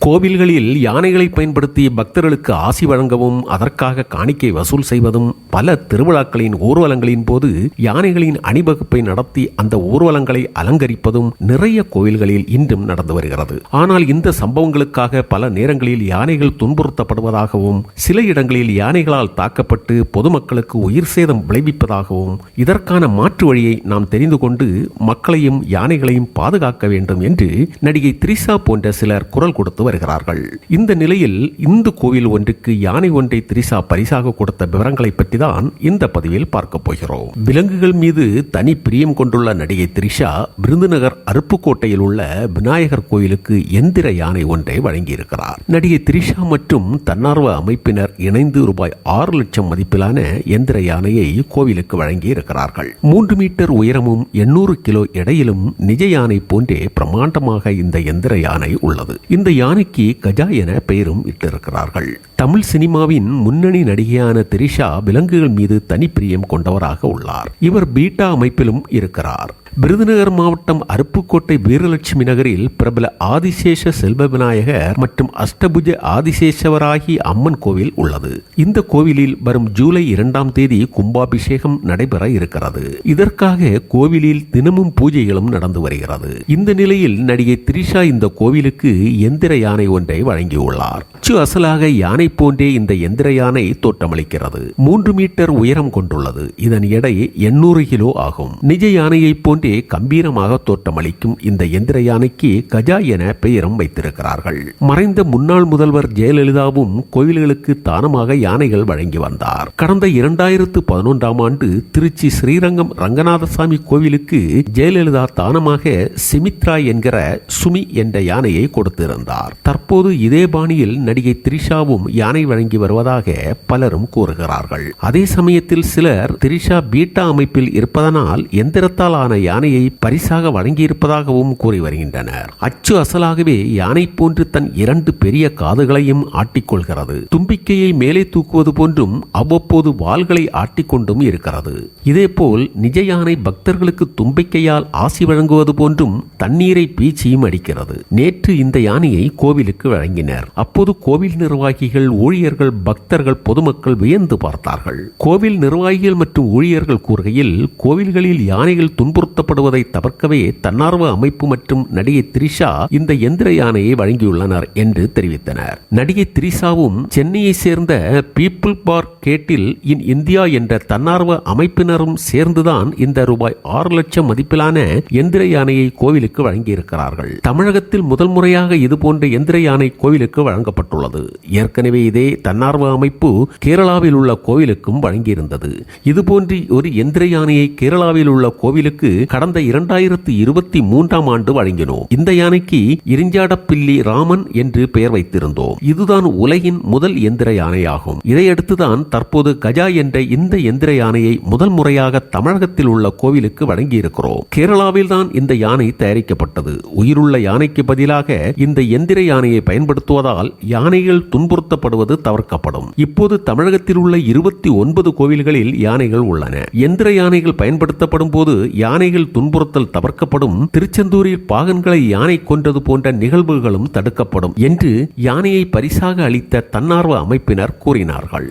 கோவில்களில் யானைகளை பயன்படுத்தி பக்தர்களுக்கு ஆசி வழங்கவும் அதற்காக காணிக்கை வசூல் செய்வதும் பல திருவிழாக்களின் ஊர்வலங்களின் போது யானைகளின் அணிவகுப்பை நடத்தி அந்த ஊர்வலங்களை அலங்கரிப்பதும் நிறைய கோவில்களில் இன்றும் நடந்து வருகிறது. ஆனால் இந்த சம்பவங்களுக்காக பல நேரங்களில் யானைகள் துன்புறுத்தப்படுவதாகவும் சில இடங்களில் யானைகளால் தாக்கப்பட்டு பொதுமக்களுக்கு உயிர் சேதம் விளைவிப்பதாகவும் இதற்கான மாற்று வழியை நாம் தெரிந்து கொண்டு மக்களையும் யானைகளையும் பாதுகாக்க வேண்டும் என்று நடிகை திரிசா போன்ற சிலர் குரல் கொடுத்து வருகிறார்கள். இந்த நிலையில் இந்து கோவில் ஒன்றுக்கு யானை ஒன்றை திரிசா பரிசாக கொடுத்த விவரங்களை பற்றி தான் இந்த பதிவில் பார்க்க போகிறோம். விலங்குகள் மீது தனி பிரியம் கொண்டுள்ள நடிகை திரிஷா விருதுநகர் அருப்புக்கோட்டையில் உள்ள விநாயகர் கோயிலுக்கு எந்திர யானை ஒன்றை வழங்கியிருக்கிறார். நடிகை திரிஷா மற்றும் தன்னார்வ அமைப்பினர் இணைந்து ரூபாய் ஆறு லட்சம் மதிப்பிலான எந்திர யானையை கோவிலுக்கு வழங்கி இருக்கிறார்கள் மூன்று மீட்டர் உயரமும் எண்ணூறு கிலோ எடையிலும் நிஜ யானை போன்றே பிரமாண்டமாக இந்த எந்திர யானை உள்ளது. இந்த யானை யானைக்கு கஜா என பெயரும் இட்டிருக்கிறார்கள். தமிழ் சினிமாவின் முன்னணி நடிகையான திரிஷா விலங்குகள் மீது தனிப்பிரியம் கொண்டவராக உள்ளார். இவர் பீட்டா அமைப்பிலும் இருக்கிறார். விருதுநகர் மாவட்டம் அருப்புக்கோட்டை வீரலட்சுமி நகரில் பிரபல ஆதிசேஷ செல்வ விநாயகர் மற்றும் அஷ்டபுஜ ஆதிசேஷவராகி அம்மன் கோவில் உள்ளது. இந்த கோவிலில் வரும் ஜூலை இரண்டாம் தேதி கும்பாபிஷேகம் நடைபெற இருக்கிறது. இதற்காக கோவிலில் தினமும் பூஜைகளும் நடந்து வருகிறது. இந்த நிலையில் நடிகை திரிஷா இந்த கோவிலுக்கு எந்திர யானை ஒன்றை வழங்கியுள்ளார். அச்சு அசலாக யானை போன்றே இந்த எந்திர யானை தோற்றமளிக்கிறது. மூன்று மீட்டர் உயரம் கொண்டுள்ளது. இதன் எடை எண்ணூறு கிலோ ஆகும். நிஜ யானையைப் போன்றே கம்பீரமாக தோற்றமளிக்கும் இந்த எந்திர யானைக்கு கஜா என பெயரும் வைத்திருக்கிறார்கள். மறைந்த முன்னாள் முதல்வர் ஜெயலலிதாவும் கோவில்களுக்கு தானமாக யானைகள் வழங்கி வந்தார். கடந்த இரண்டாயிரத்து பதினொன்றாம் ஆண்டு திருச்சி ஸ்ரீரங்கம் ரங்கநாதசாமி கோவிலுக்கு ஜெயலலிதா தானமாக சிமித்ரா என்கிற சுமி என்ற யானையை கொடுத்திருந்தார். தற்போது இதே பாணியில் நடிகை திரிஷாவும் யானை வழங்கி வருவதாக பலரும் கூறுகிறார்கள். அதே சமயத்தில் சிலர் திரிஷா பீட்டா அமைப்பில் இருப்பதனால் எந்திரத்தால் ஆன யானையை பரிசாக வழங்கியிருப்பதாகவும் கூறி வருகின்றனர். அச்சு அசலாகவே யானை போன்று தன் இரண்டு பெரிய காதுகளையும் ஆட்டிக்கொள்கிறது. தும்பிக்கையை மேலே தூக்குவது போன்றும் அவ்வப்போது வாள்களை ஆட்டிக்கொண்டும் இருக்கிறது. இதேபோல் நிஜ யானை பக்தர்களுக்கு தும்பிக்கையால் ஆசி வழங்குவது போன்றும் தண்ணீரை பீச்சியும் அடிக்கிறது. நேற்று இந்த யானையை கோவிலுக்கு வழங்கினர். அப்போது கோவில் நிர்வாகிகள் ஊழியர்கள் பக்தர்கள் பொதுமக்கள் வியந்து பார்த்தார்கள். கோவில் நிர்வாகிகள் மற்றும் ஊழியர்கள் கூறுகையில் கோவில்களில் யானைகள் துன்புறுத்தப்படுவதை தவிர்க்கவே தன்னார்வ அமைப்பு மற்றும் நடிகை திரிஷா இந்த எந்திர யானையை வழங்கியுள்ளனர் என்று தெரிவித்தனர். நடிகை திரிஷாவும் சென்னையை சேர்ந்த பீப்புள் பார்க் கேட்டில் இன் இந்தியா என்ற தன்னார்வ அமைப்பினரும் சேர்ந்துதான் இந்த ரூபாய் ஆறு லட்சம் மதிப்பிலான எந்திர யானையை கோவிலுக்கு வழங்கியிருக்கிறார்கள். தமிழகத்தில் முதல் முறையாக இதுபோன்ற எந்திர யானை கோவிலுக்கு வழங்கப்பட்டுள்ளது. ஏற்கனவே இதே தன்னார்வ அமைப்பு கேரளாவில் உள்ள கோவிலுக்கும் வழங்கியிருந்தது. இதுபோன்று ஒரு எந்திர யானையை கேரளாவில் உள்ள கோவிலுக்கு கடந்த இரண்டாயிரத்தி இருபத்தி மூன்றாம் ஆண்டு வழங்கினோம். இந்த யானைக்கு இரிஞ்சாடப்பில்லி ராமன் என்று பெயர் வைத்திருந்தோம். இதுதான் உலகின் முதல் எந்திர யானையாகும் இதையடுத்துதான் தற்போது கஜா என்ற இந்த எந்திர யானையை முதல் முறையாக தமிழகத்தில் உள்ள கோவிலுக்கு வழங்கியிருக்கிறோம். கேரளாவில் தான் இந்த யானை தயாரிக்கப்பட்டது. உயிருள்ள யானைக்கு பதிலாக இந்த எந்திர யானையை பயன்படுத்துவதால் யானைகள் துன்புறுத்தப்படுவது தவிர்க்கப்படும். இப்போது தமிழகத்தில் உள்ள இருபத்தி ஒன்பது கோவில்களில் யானைகள் உள்ளன. எந்திர யானைகள் பயன்படுத்தப்படும் போது யானைகள் துன்புறுத்தல் தவிர்க்கப்படும். திருச்செந்தூரில் பாகன்களை யானை கொன்றது போன்ற நிகழ்வுகளும் தடுக்கப்படும் என்று யானையை பரிசாக அளித்த தன்னார்வ அமைப்பினர் கூறினார்கள்.